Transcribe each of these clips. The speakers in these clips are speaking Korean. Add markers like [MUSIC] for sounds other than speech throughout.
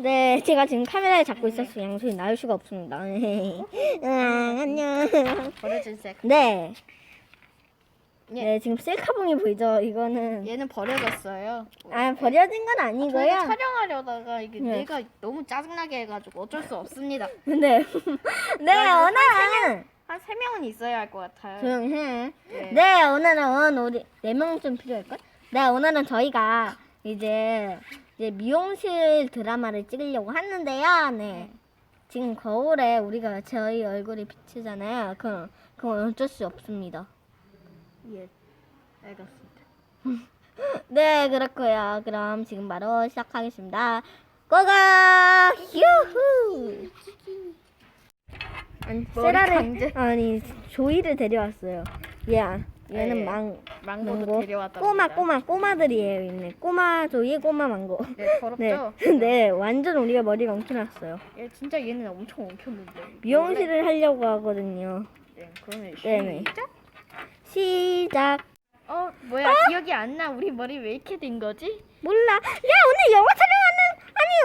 네, 제가 지금 카메라에 잡고 있어서 양손이 나올 수가 없습니다. 아, 안녕. 버려진 색. 네. 예. 네, 지금 셀카봉이 보이죠? 이거는 얘는 버려졌어요. 아 버려진 건 저희가 아니고요. 촬영하려다가 이게 네. 내가 너무 짜증나게 해가지고 어쩔 수 없습니다. 네, [LAUGHS] 네 오늘은 한 세 명은 있어야 할 것 같아요. 조용해. 네. 네, 오늘은 우리 네 명 좀 필요할걸? 네, 오늘은 저희가 이제 이제 미용실 드라마를 찍으려고 하는데요. 네. 지금 거울에 우리가 저희 얼굴이 비치잖아요. 그건 그건 어쩔 수 없습니다. 예, 알겠습니다. [LAUGHS] 네, 그렇고요. 그럼 지금 바로 시작하겠습니다. 고고! 휴후! 아니, 세라를. 아니 조이를 데려왔어요. 얘 얘는 예. 망 망고도 망고. 데려왔다. 꼬마 꼬마 꼬마들이에요. 있네. 꼬마 조이 꼬마 망고. 네, [LAUGHS] 네, 더럽죠? [LAUGHS] 네, 완전 우리가 머리가 엉켜놨어요. 얘 진짜 얘는 엄청 엉켰는데. 미용실을 하려고 하거든요. 네, 그러면 네네. 시작. 시작. 어, 뭐야? 기억이 안 나. 우리 머리 왜 이렇게 된 거지? 몰라. 야 오늘 영화 아니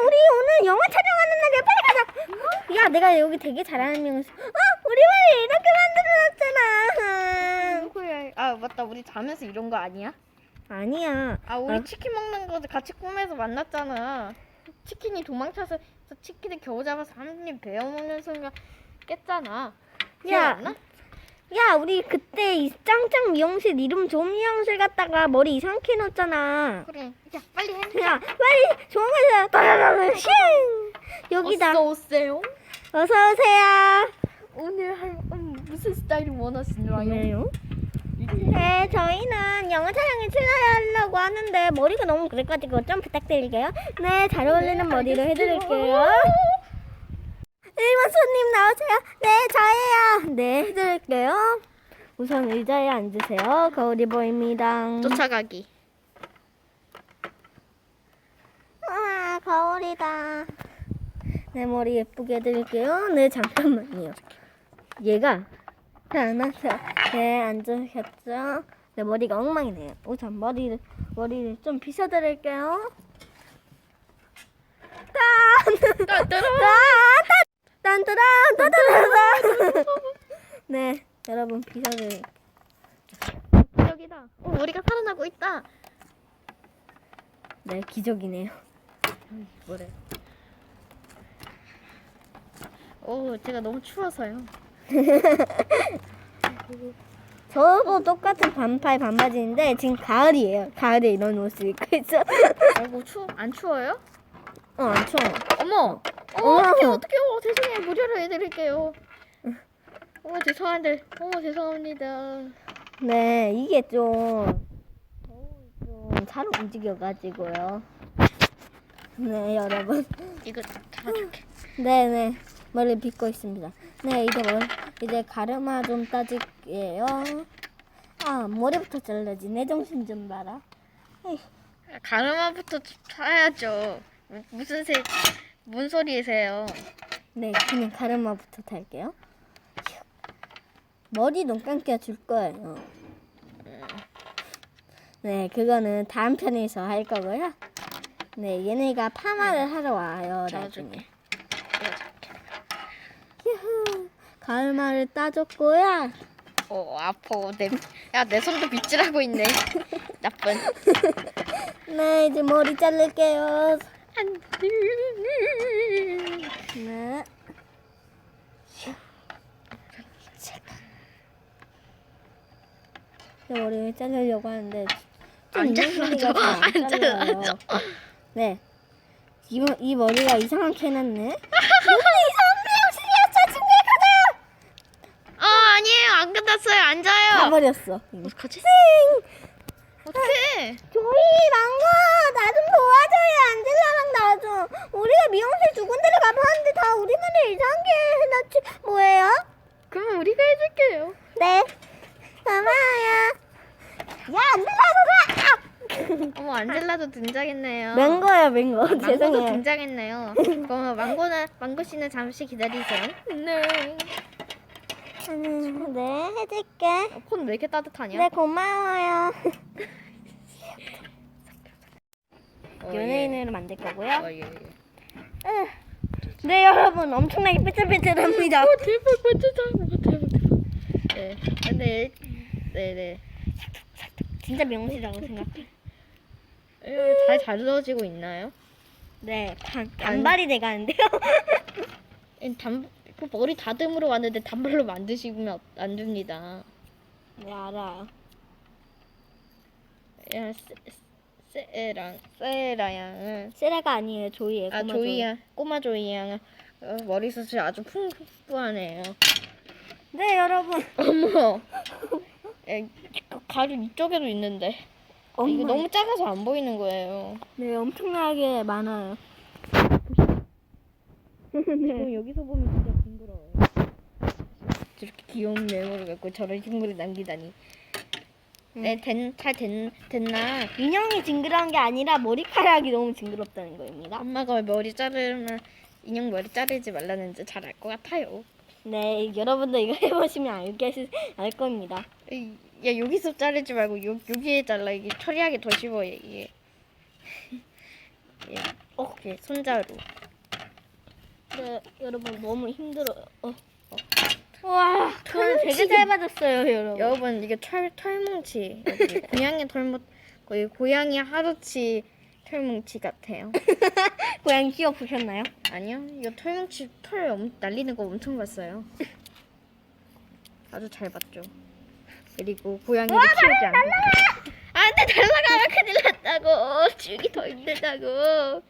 우리 오늘 영화 촬영하는 날이야. 빨리 가자. 야 내가 여기 되게 잘하는 명수. 어 우리 머리 이렇게 만들어놨잖아. 누구야? 아, 맞다. 우리 자면서 이런 거 아니야? 아니야. 아, 우리 아. 치킨 먹는 거 같이 꿈에서 만났잖아. 치킨이 도망쳐서 저 치킨을 겨우 잡아서 한 입 베어 먹는 순간 깼잖아. 기억 야. 안 나? 야 우리 그때 이 짱짱 미용실 이름 좋은 미용실 갔다가 머리 이상하게 해놨잖아. 그래. 야, 빨리 해. 야 빨리 곳에 따라라라 싱 여기다. 어서 오세요. 어서 오세요. 오늘 할 음, 무슨 스타일을 원하시나요? 네, 저희는 영화 촬영에 출연하려고 하는데 머리가 너무 그래가지고 좀 부탁드릴게요. 네, 잘 어울리는 머리로 해드릴게요. 일본 손님 나오세요. 네, 저예요. 네, 해드릴게요. 우선 의자에 앉으세요. 거울이 보입니다. 쫓아가기. 아, 거울이다. 내 머리 예쁘게 해드릴게요. 네, 잠깐만요. 얘가 하나서 네, 앉으셨죠? 내 머리가 엉망이네요. 우선 머리를 머리를 좀 빗어드릴게요. 딴! 딴! 딴! 딴! 딴! [LAUGHS] 네, 여러분 빗어드릴게요. 여기다. 어, 머리가 살아나고 있다. 네, 기적이네요. 뭐래? 오, 제가 너무 추워서요. [LAUGHS] 저도 똑같은 반팔 반바지인데 지금 가을이에요. 가을에 이런 옷을 입고 있어. 아이고 추, 안 추워요? 어, 안 추워. 어머, 어, 어머. 어떡해, 어떡해, 어, 죄송해요, 무료로 해드릴게요. 어머, 죄송한데, 어머, 죄송합니다. 네, 이게 좀, 좀잘 움직여가지고요. 네, 여러분. 이거 잡아줄게. 네네. 머리 빗고 있습니다. 네, 이제 뭐, 이제 가르마 좀 따질게요. 아, 머리부터 잘라지. 내 정신 좀 봐라. 에이, 가르마부터 타야죠. 무- 무슨 색, 뭔 소리세요? 네, 그냥 가르마부터 탈게요. 머리 눈 감겨 줄 거예요. 네, 그거는 다음 편에서 할 거고요. 네, 얘네가 파마를 하러 와요, 나중에. 휴후, 가르마를 따줬고요. 어, 아파. 내, 야, 내 손도 빗질하고 있네. [LAUGHS] 나쁜. 네, 이제 머리 자를게요. 안 돼. 네. 제 머리를 자르려고 하는데 좀안 잘라져. 안. 잘라져. 네. 이, 머- 이 머리가 이상하게 해놨네. 여기는 이상한. 지금 가자. 어, 아니에요. 안 끝났어요. 앉아요. 가버렸어. 어떡하지? 생! 어떡해. 조이 망고 나 좀 도와줘요 안젤라랑 나 좀. 우리가 미용실 두 군데를 가봤는데 다 우리 머리 이상하게 해놨지. 뭐예요? 그럼 우리가 해줄게요. 네. 고마워요. 야, 안젤라 어머, 안젤라도 등장했네요. 맹거야, 맹거. 망고도 죄송해요. 등장했네요. 그럼 망고는 망고 씨는 잠시 기다리세요. 네. 음, 네, 해줄게. 어, 폰왜 이렇게 따뜻하냐? 네, 고마워요. 어, 예. 연예인으로 만들 거고요. 어, 예, 예. 네 여러분 엄청나게 삐뚤삐뚤합니다. 대박 완전 대박 대박. 네. 근데 네네. 진짜 명실이라고 생각해. 잘 잘라지고 있나요? 네, 단, 단발이 돼가는데요. 단, 그 머리 다듬으러 왔는데 단발로 만드시면 안 됩니다. 네, 알아요. 야, 세- 세랑 세라 양은 세라가 아니에요, 조이예요. 아 꼬마 조이 양 꼬마 조이 양은 어, 머리숱이 아주 풍부하네요. 네, 여러분. 어머, [LAUGHS] 에, 그 가루 이쪽에도 있는데 이거 엄마. 너무 작아서 안 보이는 거예요. 네, 엄청나게 많아요. [LAUGHS] 네. 여기서 보면 진짜. 저렇게 귀여운 메모를 갖고 저런 식물을 남기다니. 네, 된, 잘 됐, 됐나? 인형이 징그러운 게 아니라 머리카락이 너무 징그럽다는 거입니다. 엄마가 왜 머리 자르면 인형 머리 자르지 말라는지 잘 알 것 같아요. 네, 여러분도 이거 [LAUGHS] 해보시면 알겠, 알 겁니다. 이- 야 여기서 자르지 말고 요, 여기에 잘라 이게 처리하기 더 쉬워 이게. 예. 어, 예, 손자루. 네, 여러분 너무 힘들어요. 어. 와, 털 되게 짧아졌어요, 여러분. 여러분 이게 털 털뭉치 여기 [LAUGHS] 고양이 털뭉 거의 고양이 하루치 털뭉치 같아요. [LAUGHS] 고양이 키워 보셨나요? 아니요, 이거 털뭉치 털 엄, 날리는 거 엄청 봤어요. 아주 잘 봤죠. 그리고 고양이를 키우지 않고. 안돼 날라가면 큰일 났다고. [LAUGHS] 죽이 더 힘들다고.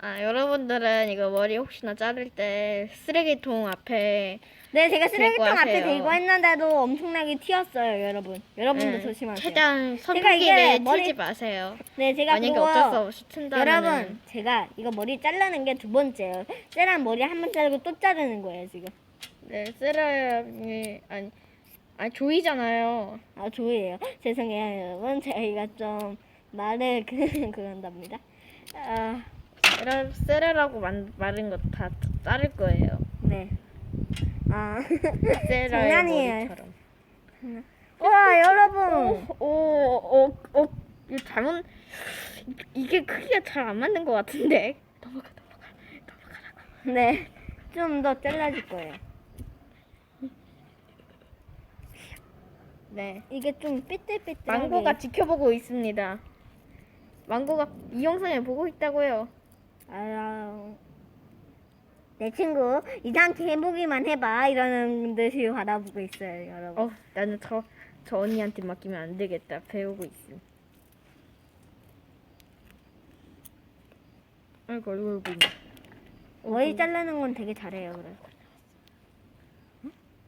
아 여러분들은 이거 머리 혹시나 자를 때 쓰레기통 앞에 네, 제가 쓰레기통 데리고 앞에 하세요. 대고 했는데도 엄청나게 튀었어요, 여러분. 여러분도 네, 조심하세요. 최대한 선풍기를 머리- 틀지 마세요. 네, 제가 만약에 그거 어쩔 수 없이 튼다면 여러분, 제가 이거 머리 자르는 게 두 번째예요. 쟤랑 머리 한 번 자르고 또 자르는 거예요, 지금. 네 쓰레기 아니 아니 조이잖아요. 아, 조이에요. 죄송해요, 여러분. 저희가 좀 말을 그, [LAUGHS] 그런답니다. 아, 이런 쓰레라고 만, 말은 거 다 자를 거예요. 네. 아, [LAUGHS] 세라의 장난이에요. 머리처럼. 와, 여러분. 오, 오, 오, 오, 이거 잘못 이게 크기가 잘 안 맞는 것 같은데. 넘어가, 넘어가, 넘어가라고. 네, 좀 더 잘라줄 거예요. 네. 이게 좀 삐뚤삐뚤. 망고가 지켜보고 있습니다. 망고가 이 영상을 보고 있다고요. 알아요. 내 친구 이상하게 해보기만 해봐 이러는 듯이 바라보고 있어요, 여러분. 어, 나는 저, 저 언니한테 맡기면 안 되겠다. 배우고 있음. 아이고, 얼굴 보인다. 머리 자르는 건 되게 잘해요, 그래.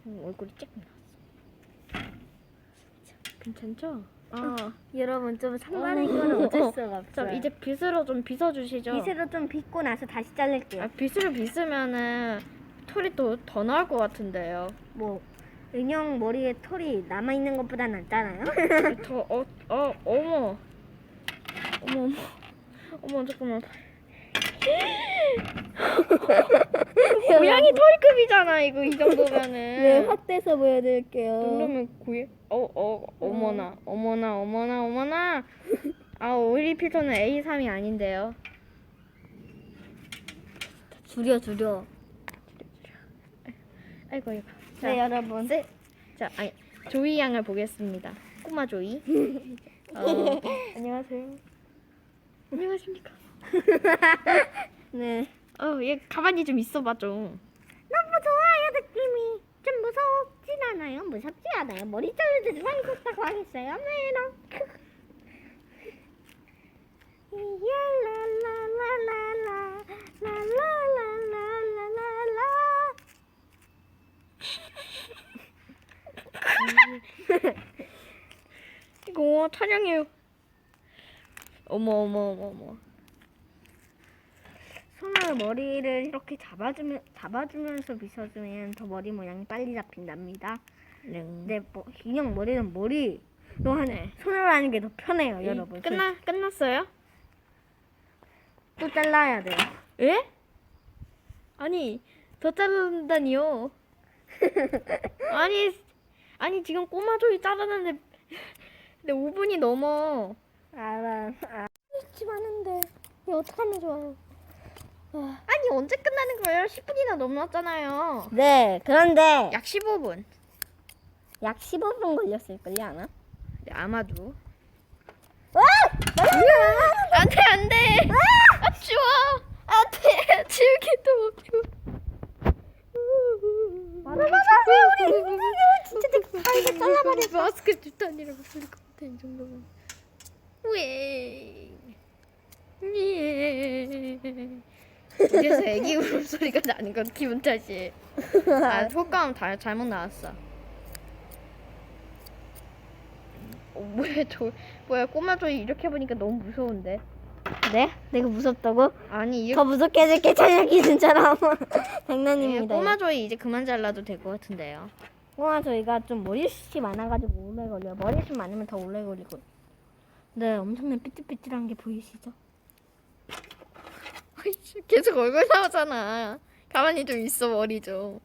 음, 얼굴이 쬐끔 나왔어. 괜찮죠? 아, [LAUGHS] 여러분 좀 산만한 건 어쩔 수가 자 없어요. 이제 빗으로 좀 빗어주시죠. 빗으로 좀 빗고 나서 다시 자를게요. 아, 빗으로 빗으면은 털이 더, 더 나올 것 같은데요. 뭐 인형 머리에 털이 남아 있는 것보다 낫잖아요. 더, 어, 어, 어머. 어머, 어머. 어머, 잠깐만. [LAUGHS] [LAUGHS] 고양이 털급이잖아, 이거, 이 정도면은. 네, 확대해서 보여드릴게요. 정도면 고양, 어, 어, 어머나, 어머나, 어머나, 어머나. [LAUGHS] 아, 오일리 필터는 A3이 아닌데요. 줄여 줄여. 아이고, 아이고. 자, 네, 여러분. 세, 자, 아니, 조이 양을 보겠습니다. 꼬마 조이. [LAUGHS] 어, 안녕하세요. 안녕하십니까. 네. 어, 얘 가만히 좀 있어봐 좀. 너무 좋아요 느낌이. 좀 무섭진 않아요. 무섭지 않아요. 머리 자르듯이 무섭다고 하겠어요. 메롱. 야라라라라라 라라라라라라라 이거 촬영해요. 어머 어머 어머 어머. 손으로 머리를 이렇게 잡아주면 잡아주면서 빗어주면 더 머리 모양이 빨리 잡힌답니다. 네. 근데 뭐 인형 머리는 머리로 하는 네. 손으로 하는 게 더 편해요, 이- 여러분. 끝나 끝났어요? 또 잘라야 돼요. 예? 아니 더 자른다니요. [LAUGHS] 아니 아니 지금 꼬마 조이 자르는데 근데 5분이 넘어. 알아. 아. 집 하는데 이거 어떡하면 좋아요? 아니 언제 끝나는 거예요? 10분이나 넘었잖아요. 네, 그런데 약 15분. 약 15분 걸렸을걸요, 아마? 네, 아마도. 와! 안돼 안돼. 아 추워. 안돼 지우개도 없고. 말아봐, 우리 진짜 살게 잘라버려. 마스크 뒷단이라고 소리 같아 이 정도면. 왜? 왜? 그래서 애기 울음소리가 나는 건 기분 탓이에요. 아, [LAUGHS] 효과음 다 잘못 나왔어. 어, 뭐야, 저, 뭐야, 꼬마 조이 이렇게 보니까 너무 무서운데. 네? 내가 무섭다고? 아니, 더 이렇게. 무섭게 해줄게, 저녁 기준처럼. 예, 장난입니다. 꼬마 조이 이제 그만 잘라도 될 것 같은데요. 꼬마 저희가 좀 머리숱이 많아가지고 오래 걸려요. 머리숱 많으면 더 오래 걸리고. 네, 엄청난 삐뚤삐뚤한 게 보이시죠? 계속 얼굴 나오잖아. 가만히 좀 있어, 머리 좀.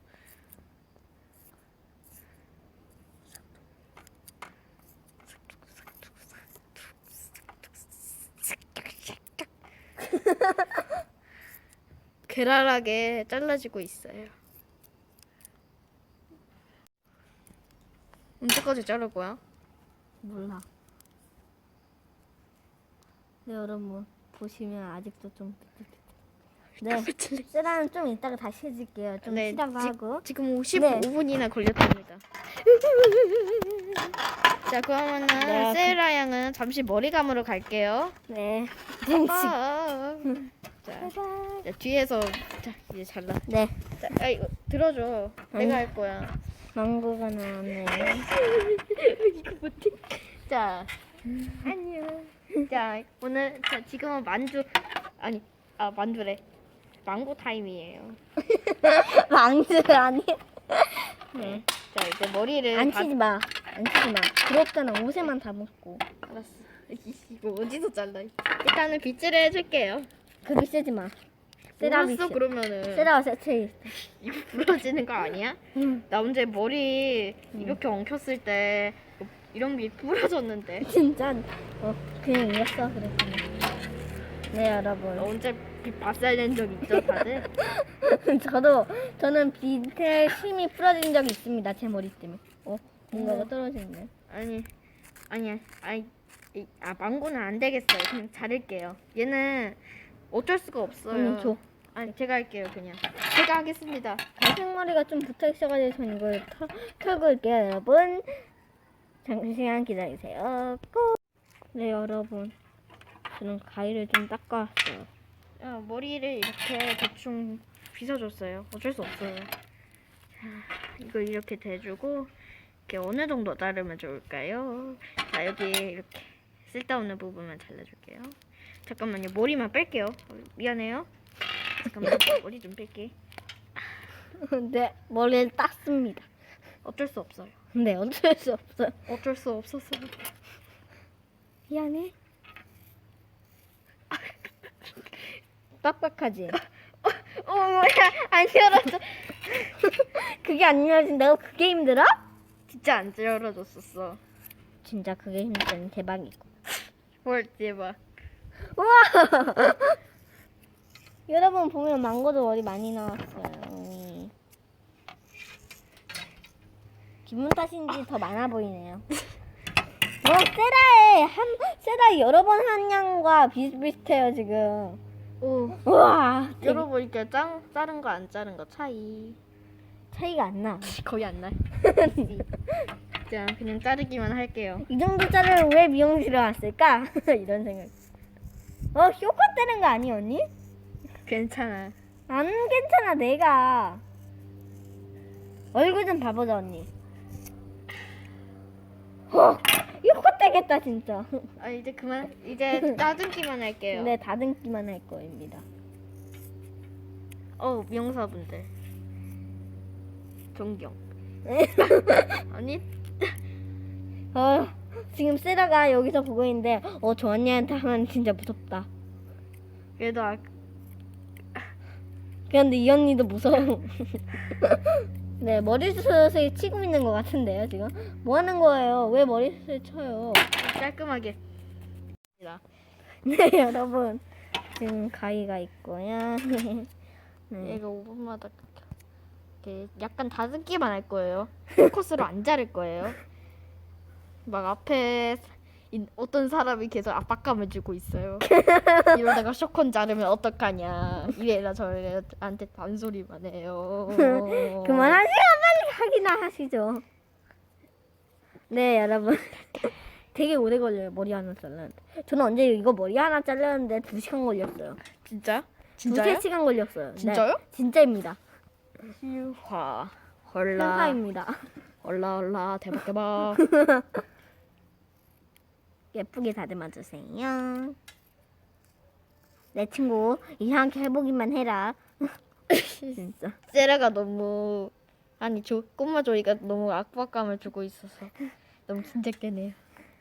괴랄하게 잘라지고 있어요. 언제까지 자를 거야? 몰라. 네, 여러분 보시면 아직도 좀 삐뚤삐뚤. 네, 쓰라는 좀 이따가 다시 해줄게요. 좀 네, 쉬다가 지- 하고. 지금 55분이나 걸렸답니다. 자, 그러면은 네, 세이라 양은 잠시 머리 감으러 갈게요. 네, [LAUGHS] 뭉치. 아, 자. 자, 뒤에서 자 이제 잘라. 네, 자, 아 이거 들어줘. 내가 음. 할 거야. 망고가 나왔네요. 이거 못해. 자, 안녕. 자, 오늘 자 지금은 만두 아니 아 만두래. 망고 타임이에요. [LAUGHS] 망즈 아니? 네. 자 이제 머리를 안 다- 치지 마. 안 치지 마. 부럽잖아. 옷에만 다 묻고. 알았어. 이- [LAUGHS] 이거 어디서 잘라? 일단은 빗질을 해줄게요. 그거 쓰지 마. 세라 비치. 그러면은 세트에 있어. 이거 부러지는 거 아니야? 응. 나 언제 머리 이렇게 엉켰을 때 이런 게 부러졌는데 [LAUGHS] 진짜 어 그냥 이겼어 그랬더니. 네 나 여러분. 언제 빛 봤어야 된적 있죠 다들? [LAUGHS] 저도 저는 빛에 심이 풀어진 적이 있습니다. 제 머리 때문에. 어 뭔가가 어. 떨어지네. 아니 아니야 아니 이- 아 망고는 안 되겠어요 그냥 자를게요 얘는 어쩔 수가 없어요 응, 줘. 아니 제가 할게요 그냥 제가 하겠습니다 갈색머리가 좀 붙어 있어가지고 저는 이걸 터, 털고 올게요 여러분. 잠시만 기다리세요. 꼭. 네 여러분. 저는 가위를 좀 닦아왔어요. 어, 머리를 이렇게 대충 빗어줬어요. 어쩔 수 없어요. 자 이걸 이렇게 대주고 이렇게 어느 정도 자르면 좋을까요? 자 여기 이렇게 쓸데없는 부분만 잘라줄게요. 잠깐만요. 머리만 뺄게요. 어, 미안해요. 잠깐만 머리 좀 뺄게. [LAUGHS] 네 머리를 땄습니다. 어쩔 수 없어요. 근데 어쩔 수 없어요. 어쩔 수 없었어요. 미안해. 빡빡하지? [LAUGHS] 어 뭐야 안 열어줘 [LAUGHS] 그게 안 열어진다고? 그게 힘들어? 진짜 안 열어줬었어 진짜 그게 힘든 대박이고. 뭘 대박 우와! [LAUGHS] 여러분 보면 망고도 머리 많이 나왔어요. 음. 기분 탓인지 더 많아 보이네요. 어, 세라에 한 세라 여러 번 한 양과 비슷비슷해요 지금. 오 우와, 되게 열어보니까 짱 자른 거 안 자른 거 차이 차이가 안 나. [LAUGHS] 거의 안 나. [LAUGHS] 자 그냥 자르기만 할게요 이 정도 자를 왜 미용실에 왔을까? [LAUGHS] 이런 생각. 어, 쇼컷 되는 거 아니 언니? 괜찮아 안 괜찮아 내가. 얼굴 좀 봐보자 언니. 어, 되겠다 진짜. 아 이제 그만 이제 따듬기만 할게요 네, 다듬기만 할 거입니다. 어 명사분들 존경 [LAUGHS] 아니 어, 지금 세라가 여기서 보고 있는데, 어, 저 언니한테 하면 진짜 무섭다. 그래도 아, 그런데 이 언니도 무서워. [LAUGHS] 네, 머리숱을 치고 있는 것 같은데요, 지금? 뭐 하는 거예요? 왜 머리숱을 쳐요? 깔끔하게 네, [LAUGHS] 여러분. 지금 가위가 있고요. [LAUGHS] 네. 얘가 5분마다 이렇게 약간 다듬기만 할 거예요. 포커스로 안 자를 거예요. 막 앞에 인- 어떤 사람이 계속 압박감을 주고 있어요. [LAUGHS] 이러다가 쇼컨 자르면 어떡하냐. 이래라 저래한테 단소리만 해요. [LAUGHS] 그만하세요. 빨리 하기나 하시죠. 네, 여러분. [LAUGHS] 되게 오래 걸려요. 머리 하나 자르는데. 저는 언제 이거 머리 하나 자르는데 두 시간 걸렸어요. 진짜? 두세 시간 걸렸어요. 네, 진짜요? 진짜입니다. 휴화. 헐라. 행사입니다. 헐라 헐라 대박 대박. 예쁘게 다듬어 주세요. 내 친구 이상하게 해보기만 해라. [LAUGHS] 진짜. 세라가 너무 아니 조 꼬마 조이가 너무 압박감을 주고 있어서 너무 깨네요.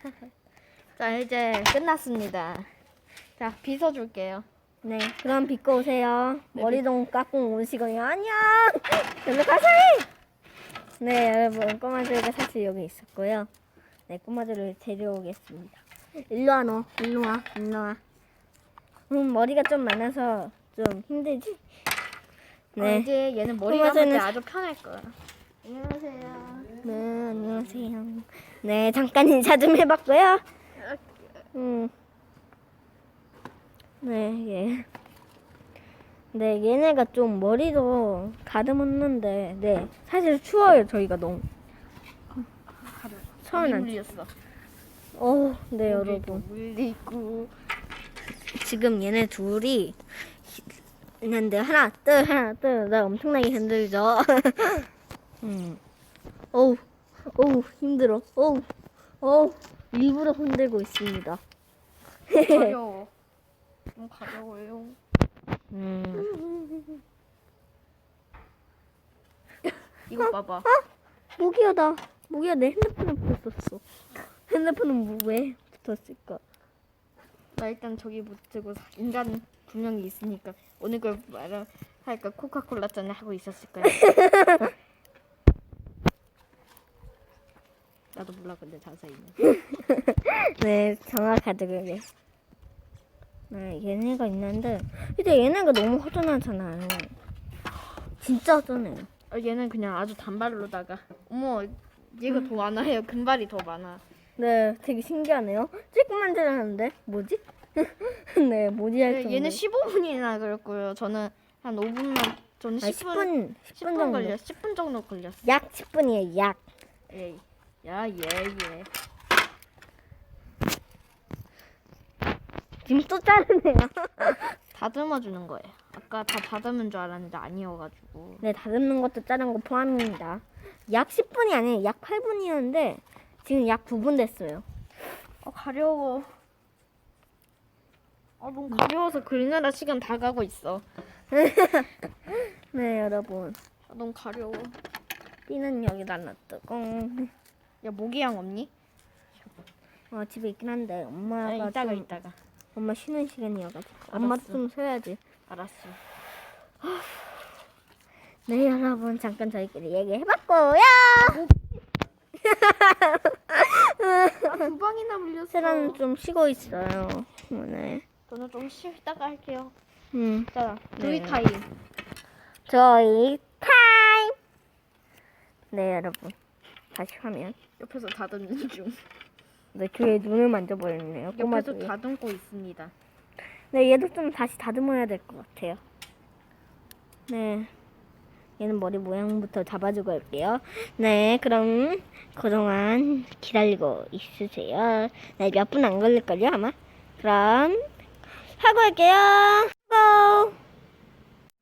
[LAUGHS] 자 이제 끝났습니다. 자 빗어 줄게요. 네, 그럼 빗고 오세요. 머리 좀 깎고 오시고요. 안녕. 여기 가세요. 네, 여러분 꼬마들가 사실 여기 있었고요. 네, 꼬마들을 데려오겠습니다. 일로 와, 너. 일로 와, 일로 와. 음, 머리가 좀 많아서 좀 힘들지? 네. 네, 이제 얘는 머리 감을 꼬마들은 때 아주 편할 거야. 안녕하세요. 네, 안녕하세요. 네, 잠깐 인사 좀 해봤고요. 음. 네, 예. 네, 얘네가 좀 머리도 가다듬었는데, 네, 사실 추워요, 저희가 너무. 처음엔 안 물렸어. 어, 네, 여러분. 물리고. 지금 얘네 둘이 있는데, 하나, 둘, 하나, 둘, 나 엄청나게 힘들죠? [LAUGHS] 음. 어우, 어우, 힘들어. 어우, 어우, 일부러 흔들고 있습니다. 가려워. 좀 가려워요. 음. 이거 봐봐. 모기야, 나. 모기야, 내 핸드폰에 붙었어. 핸드폰은 뭐, 왜 붙었을까? 나 일단 저기 못 들고 사- 인간 두 명이 있으니까 어느 걸 말을 할까 코카콜라 잔을 하고 있었을 거야. [LAUGHS] 나도 몰라 근데 자세히는. [LAUGHS] 네, 정확하죠, 그게. 네, 얘네가 있는데, 근데 얘네가 너무 허전하잖아요. 진짜 허전해요. 어, 얘는 그냥 아주 단발로다가 어머 얘가 더 많아요. 금발이 더 많아. 네, 되게 신기하네요. 조금만 지나는데 뭐지? [LAUGHS] 네, 뭐지 할 네, 정도. 얘는 15분이나 걸렸고요. 저는 한 5분만 저는 아, 10분 10분, 10분 10분 정도. 걸려 10분 정도 걸렸어. 약 10분이에요, 약. 예. 야, 예, 예. 지금 또 자르네요. [LAUGHS] 다듬어 주는 거예요. 아까 다 다듬은 줄 알았는데 아니어가지고. 네, 다듬는 것도 자른 거 포함입니다. 약 10분이 아니에요. 약 8분이었는데 지금 약 9분 됐어요. 아 가려워. 아 너무 가려워서 그리느라 시간 다 가고 있어. [LAUGHS] 네, 여러분. 아 너무 가려워. 삐는 여기다 놔두고. 야 모기향 없니? 어, 집에 있긴 한데 아, 엄마가 이따가 좀, 이따가. 엄마 쉬는 시간이어가지고 엄마 알았어. 좀 쉬어야지. 알았어. 네, 여러분 잠깐 저희끼리 얘기해봤고요. 아, 두 방이나 물렸어. 세라는 좀 쉬고 있어요. 오늘. 저는 좀 쉬다가 할게요. 음, 자, 네. 조이 타임. 저희 타임. 네, 여러분. 다시 화면. 옆에서 다듬는 중. 네, 저의 눈을 만져버렸네요. 옆에서 꼬마들이. 다듬고 있습니다. 네, 얘도 좀 다시 다듬어야 될 것 같아요. 네. 얘는 머리 모양부터 잡아주고 할게요. 네, 그럼 그동안 기다리고 있으세요. 네, 몇 분 안 걸릴걸요, 아마? 그럼 하고 할게요. 고!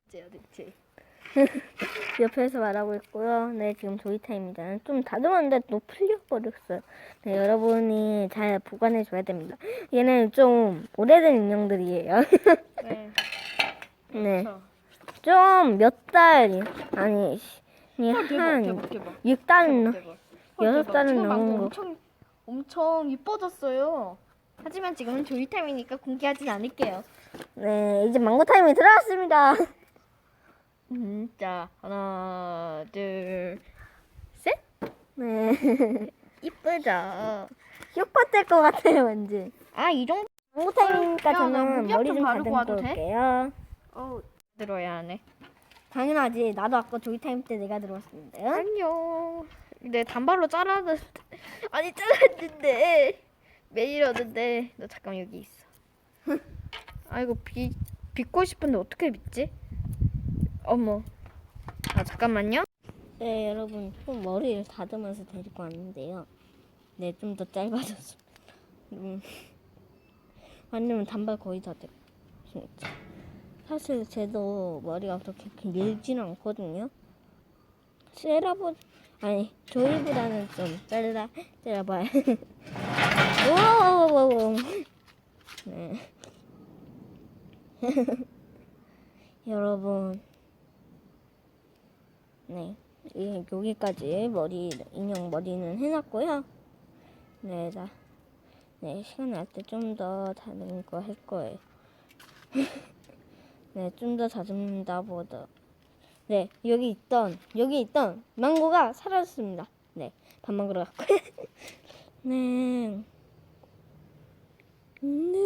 어째요 대체. [LAUGHS] 옆에서 말하고 있고요. 네, 지금 조이타입니다. 좀 다듬었는데 또 풀려버렸어요. 네, 여러분이 잘 보관해줘야 됩니다. 얘는 좀 오래된 인형들이에요. [LAUGHS] 네. 네. 저. 좀 몇 달, 아니, 이 아, 대박, 한 대박, 대박. 6달, 대박. 여섯 대박. 달은 처음 넘은 방금 거. 엄청 엄청 이뻐졌어요. 하지만 지금은 조이 타임이니까 공개하진 않을게요. 네, 이제 망고 타임이 들어왔습니다. [LAUGHS] 음, 자 하나 둘 네. [LAUGHS] 이쁘죠. 효과 뗄것 같아요, 왠지. 아 이 정도 공부 타임이니까 야, 나 저는 목약 머리 좀좀 바르고 다듬고 와도 돼? 올게요. 어 들어야 하네. 당연하지. 나도 아까 조이 타임 때 내가 들어왔었는데. 안녕. 내 단발로 잘랐는데 [LAUGHS] 아니 잘랐는데 매일었는데 너 잠깐 여기 있어. [LAUGHS] 아이고 비 빗고 싶은데 어떻게 빗지? 어머. 아 잠깐만요. 네, 여러분. 좀 머리를 다듬어서 데리고 왔는데요. 네, 좀 더 짧아졌어. 음. 왜냐면 단발 거의 다 됐고. 진짜. 사실 쟤도 머리가 그렇게 길지는 않거든요. 세라보 아니 조이보다는 좀 잘라 잘라봐요. 오오오오. 네. [LAUGHS] 여러분. 네. 이- 여기까지 머리 인형 머리는 해놨고요. 네, 나 네 시간 날 때 좀 더 다른 거 할 거예요. [LAUGHS] 네, 좀 더 다듬다 보다. 네, 여기 있던 여기 있던 망고가 사라졌습니다. 네, 밥 먹으러 갔고요. [LAUGHS] 네. 네.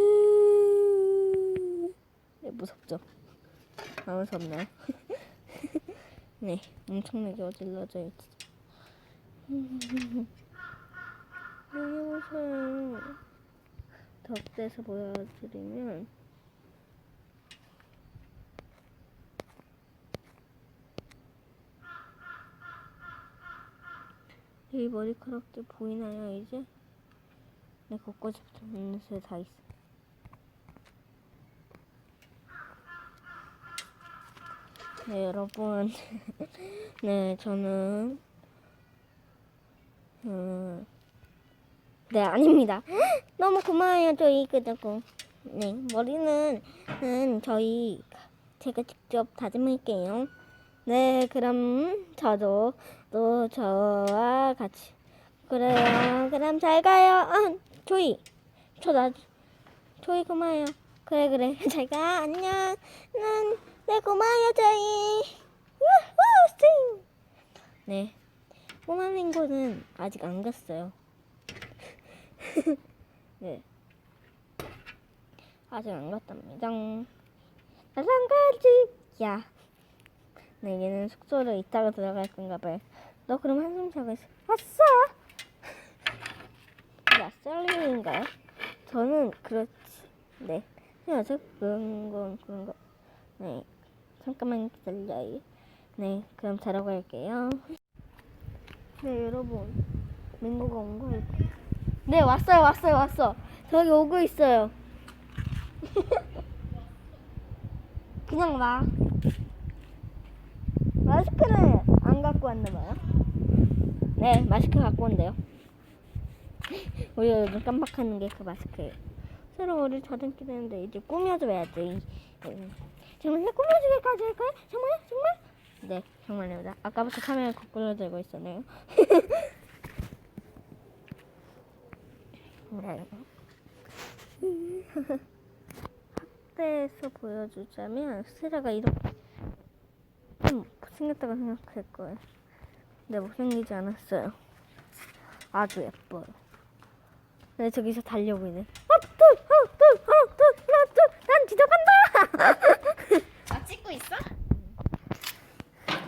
네, 무섭죠? 아, 무섭나요? [LAUGHS] 네, 엄청나게 어질러져 있지. 이것을 덕대서 보여드리면 이 머리카락들 보이나요 이제? 네, 곳곳에부터 눈새 다 있어. 네, 여러분. [LAUGHS] 네, 저는 음, 네, 아닙니다. [GASPS] 너무 고마워요, 저희 그다고. 네, 머리는 음, 저희 제가 직접 다듬을게요. 네, 그럼 저도 또 저와 같이 그래요. 그럼 잘 가요. 아, 조이, 저 나 조이 고마워요. 그래 그래, [LAUGHS] 잘 가. 안녕. 난, 네 고마워요, 조이. 우후, 찡. 네. 꼬마 맹고는 아직 안 갔어요. [LAUGHS] 네. 아직 안 갔답니다. 나랑 가지. 야. 네, 얘는 숙소를 이따가 들어갈 건가 봐요. 너 그럼 한숨 자고 있어. 아싸! 이게 아싸리인가요? 저는 그렇지. 네. 그래서 그런 건 그런 거. 네. 잠깐만 기다려요. 네, 그럼 자러 갈게요. 네 여러분 맹고가 온 거예요. 네 왔어요 왔어요 왔어. 저기 오고 있어요. [LAUGHS] 그냥 와. 마스크는 안 갖고 왔나 봐요. 네 마스크 갖고 온대요. [LAUGHS] 우리 요즘 깜빡하는 게 그 마스크예요. 새로 머리를 다듬게 되는데 이제 꾸며줘야지. 네. 정말 꾸며주기까지 할까요? 정말 정말? 네, 정말입니다. 아까부터 카메라 거꾸로 들고 있었네요. [LAUGHS] 네. [LAUGHS] 학대에서 보여주자면 스테라가 이렇게 생겼다고 생각할 거예요. 근데 못생기지 않았어요. 아주 예뻐요. 네, 저기서 달려고 있네. 어, 둘, 어, 둘, 어, 난 지나간다! [LAUGHS] 아 찍고 있어?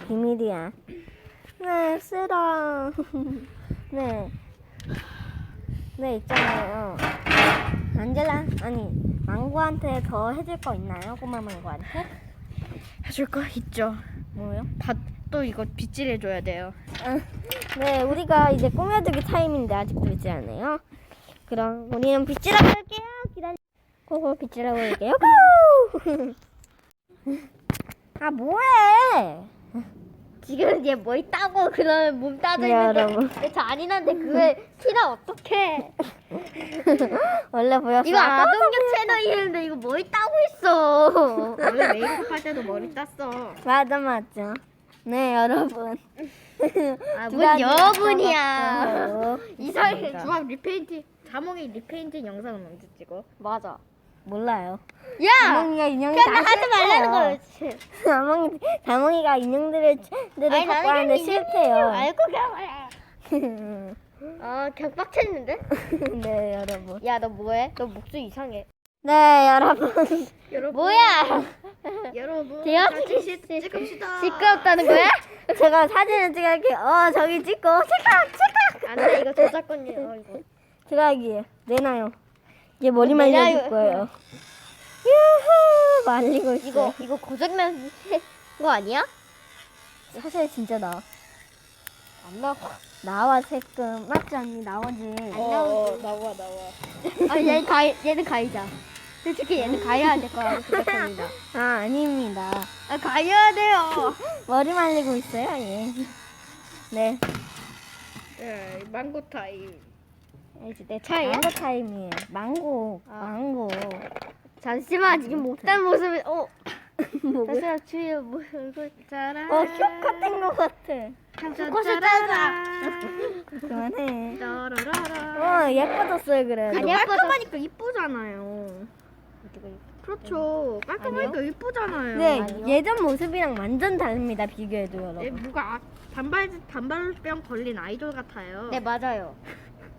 비밀이야. 네, 쓰라. [LAUGHS] 네. 네, 있잖아요. 안젤라, 아니, 망고한테 더 해줄 거 있나요? 꼬마 망고한테? 해줄 거 있죠. 뭐요? 밭도 이거 빗질 해 줘야 돼요. 네, 우리가 이제 꾸며주기 타임인데 아직도 빗질 안 해요. 그럼 우리는 빗질하고 올게요. 기다려. 고고 빗질하고 올게요. 고! [LAUGHS] 아, 뭐해? 지금 얘 뭐 있다고 그런 몸 따져 네, 있는데 아니는데 그걸 티나 어떡해 원래 보였어. 이거 아동육 채널이는데 이거 뭐 있다고 있어 원래 메이크업 할 때도 머리 땄어 맞아, 맞아. 네, 여러분. 아, 두 뭔 가지 여분이야 있습니다. 주황 리페인트 자몽이 리페인트 영상은 언제 찍어? 맞아. 몰라요. 야! 다몽이가 인형이 그냥 다 하지 말라는 싫대요. 거였지 다몽이 다몽이가 인형들을 들을 아니, 갖고 나는 하는데 그냥 싫대요. 알고 그냥 말해 아 격박쳤는데? [LAUGHS] 네 여러분. 야 너 뭐해? 너 목소리 이상해 네 여러분 [LAUGHS] 여러분. 뭐야? [LAUGHS] 여러분. 대화 같이 찍읍시다. 시끄럽다는 거야? 제가 사진을 찍을게요. 어 저기 찍고 찰칵 찰칵. 안돼 이거 저작권이에요 이거. 제가기에 내놔요. 이제 머리 말려줄 내놔요. 거예요. [LAUGHS] 유후 말리고 있어. 이거 이거 고장난 [LAUGHS] 거 아니야? 사실 진짜 나 안 나와. 나와 색금 맞지 않니 나오지. 어, 어, 나와 나와. 아 얘는 가 얘는 가이자. 솔직히 얘는 가야 될 거라고 생각합니다. 아 아닙니다. 아 가야 돼요. [LAUGHS] 머리 말리고 있어요 얘. 네. 예, 망고 타임. 이제 내 차례야? 망고 타임이에요. 망고 아. 망고. 잠시만 지금 못한 모습이 어. [LAUGHS] 뭐? 잠시만 주위에 뭐 얼굴 짜란. 어 효과 뗀거 같아. 코스 따라. 그만해. 따라라라. 어 예뻐졌어요 그래도. 아니야. 깔끔하니까 이쁘잖아요. 그렇죠. 깔끔하니까 이쁘잖아요. 네 아니요. 예전 모습이랑 완전 다릅니다 비교해도 예, 여러분. 누가 아- 단발 단발병 걸린 아이돌 같아요. 네 맞아요.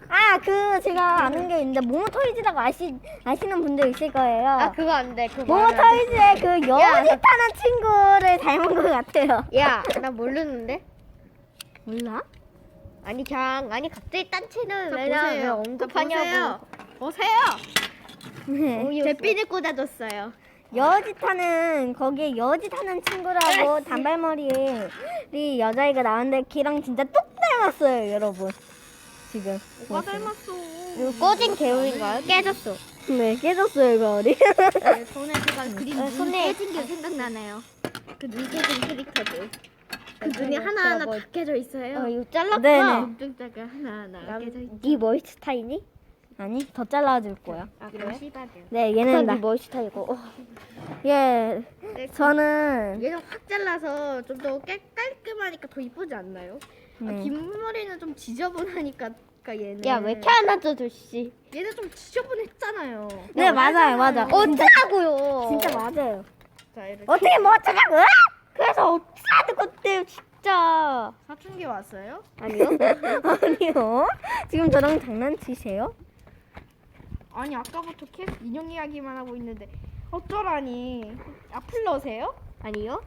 아 그 제가 아는 게 있는데 모모토이즈라고 아시 아시는 분들 있을 거예요. 아 그거 안 돼. 그거 말하면 안 돼. 모모토이즈의 그 여짓하는 친구를 닮은 것 같아요. 야, 나 모르는데. 몰라? 아니 그냥 아니 갑자기 딴 채널 자, 왜냐 왜 보세요. 언급하냐고. 보세요. 네. 어이없어. 제핀을 꽂아줬어요. 여짓하는 거기에 여짓하는 친구라고 단발머리 이 여자애가 나왔는데 걔랑 진짜 똑 닮았어요 여러분. 지금. 뭐가 닮았어? 이거 꺼진 개울인가요? 깨졌어. 네 깨졌어요 거리. 네, 손에 제가 그린 어, 눈 손에- 깨진 게 생각나네요. 그 눈 깨진 캐릭터들. 그 눈이 어, 하나하나 뭐- 다 깨져 있어요. 어 이거 잘랐구나. 네네. 눈동자가 하나하나 깨져 있죠. 네 머리 스타일이니? 아니 더 잘라줄 거야. 아 이런 씨발이야. 네 얘는 네 나. 머리 스타일이고. 어. 예 네, 저는 얘는 확 잘라서 좀 더 깔끔하니까 더 이쁘지 않나요? 아, 네. 긴 머리는 좀 지저분하니까 그러니까 얘는 야 왜 이렇게 안 놔줘줘 씨. 얘는 좀 지저분했잖아요. 네 맞아요 맞아. 어쩌라고요. 진짜 맞아요. 자 이렇게 어떻게 뭐 어쩌냐고? 그래서 어쩌라는 건데요 진짜. 사춘기 왔어요? 아니요? [LAUGHS] 아니요. 지금 저랑 장난치세요? 아니 아까부터 계속 인형 이야기만 하고 있는데 어쩌라니 아플러세요? 아니요?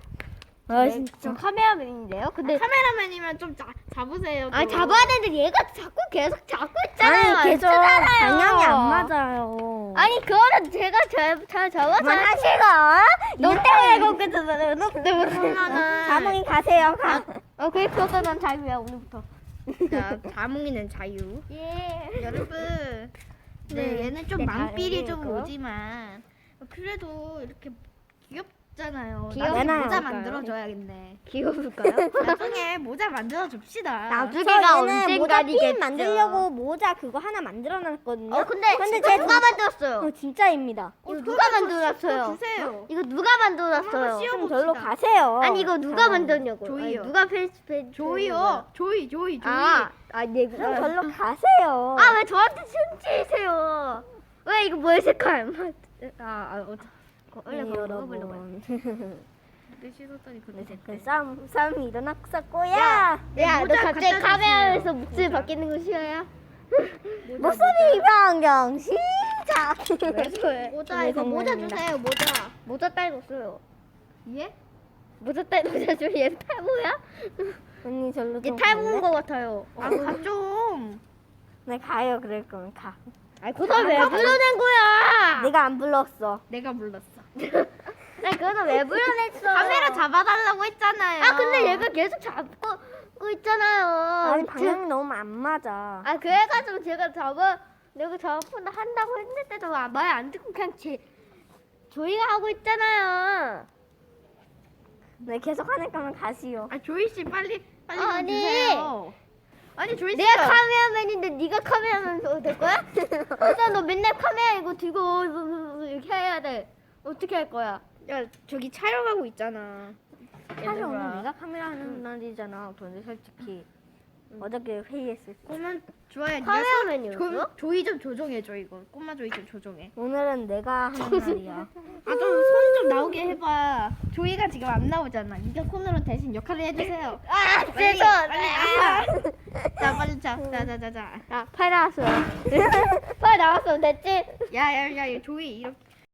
아 네, 진짜. 저 카메라맨인데요. 근데 카메라맨이면 좀 자, 잡으세요. 아 좀. 잡아야 되는데 얘가 자꾸 계속 잡고 있잖아요. 아니 계속 안 쓰잖아요. 방향이 안 맞아요. 아니 그거는 제가 잘, 잘 잡아서 그만하시고 너너 때문에 그렇게 너 때문에 그러면은 자몽이 가세요 가. 어 그래 그것도 난 자유야 오늘부터 자 자몽이는 자유. 예 여러분, 네 네. 얘는 좀 네, 망필이 좀 다행이고요. 오지만 그래도 이렇게 귀엽잖아요. 귀여운 나중에 모자. 만들어줘야겠네. 귀여울까요? [LAUGHS] 나중에 모자 만들어 줍시다. 나중에가 저 모자 핀. 만들려고 모자 그거 하나 만들어놨거든요. 어 근데 제 누가 만들었어요? 어, 진짜입니다. 이거 누가 만들었어요? 주세요. 이거 누가 만들었어요? 씌워- 그럼 절로 봅시다. 가세요. 아니 이거 누가 자몽. 만들었냐고요? 조이요. 아니, 누가 페이스 페이스 조이요. 조이, 조이, 조이. 아, 아, 네. 그럼 절로 가세요. 아, 왜 저한테 숨지세요? 왜 이거 뭐의 색깔? 아, 아, 어, 어, 원래 네, 그거 먹어보려고 했는데. 여러분. 내 [LAUGHS] 씻었더니 그렇게 그 됐대. 싸움 싸움이 일어났었고야. 야, 너 모자 갑자기 갖다 카메라에서 주세요. 목소리 모자. 바뀌는 거 싫어요? [LAUGHS] 목소리 변경 시작. [LAUGHS] 모자 이거 모자. 주세요. 모자. 모자 딸 없어요. 예? 모자 딸 모자 줘. 얘 탈모야? 언니 절로 얘 좀 탈모인 갈래? 거 같아요. 아, 가 좀. 네 가요 그럴 거면 가. 아니, 그걸 왜 불러낸 거야? 내가 안 불렀어. 내가 불렀어. 아니, 그걸 왜 불러냈어? 카메라 잡아달라고 했잖아요. 아, 근데 얘가 계속 잡고 고 있잖아요. 아니 방향이 너무 안 맞아. 아 그래가지고 제가 잡아 내가 잡아본다 한다고 했는데도 말 안 듣고 그냥 제 조이가 하고 있잖아요. 네 계속 하는 거면 가시오. 아 조이 씨 빨리 빨리 좀 아니. 주세요. 아니 조이 씨. 내가 카메라맨인데 네가 카메라맨 될 거야? [LAUGHS] 일단 너 맨날 카메라 이거 들고 이렇게 해야 돼. 어떻게 할 거야? 야 저기 촬영하고 있잖아. 사실 오늘 얘들아. 내가 카메라 하는 날이잖아. 근데 솔직히 어저께 회의했을 때. 꼬마 좋아요. 카메라맨이었어? 조이 좀 조종해줘 이거. 꼬마 조이 좀 조종해. 오늘은 내가 하는 날이야. [LAUGHS] 아 좀 손 좀 나오게 해봐. 조이가 지금 안 나오잖아. 네가 콘으로 대신 역할을 해주세요. 아 빨리. 빨리 아. 자 빨리 자. 자자자자. 아팔 나왔어. 팔 나왔어 [LAUGHS] [LAUGHS] 됐지? 야야야 조이 이렇게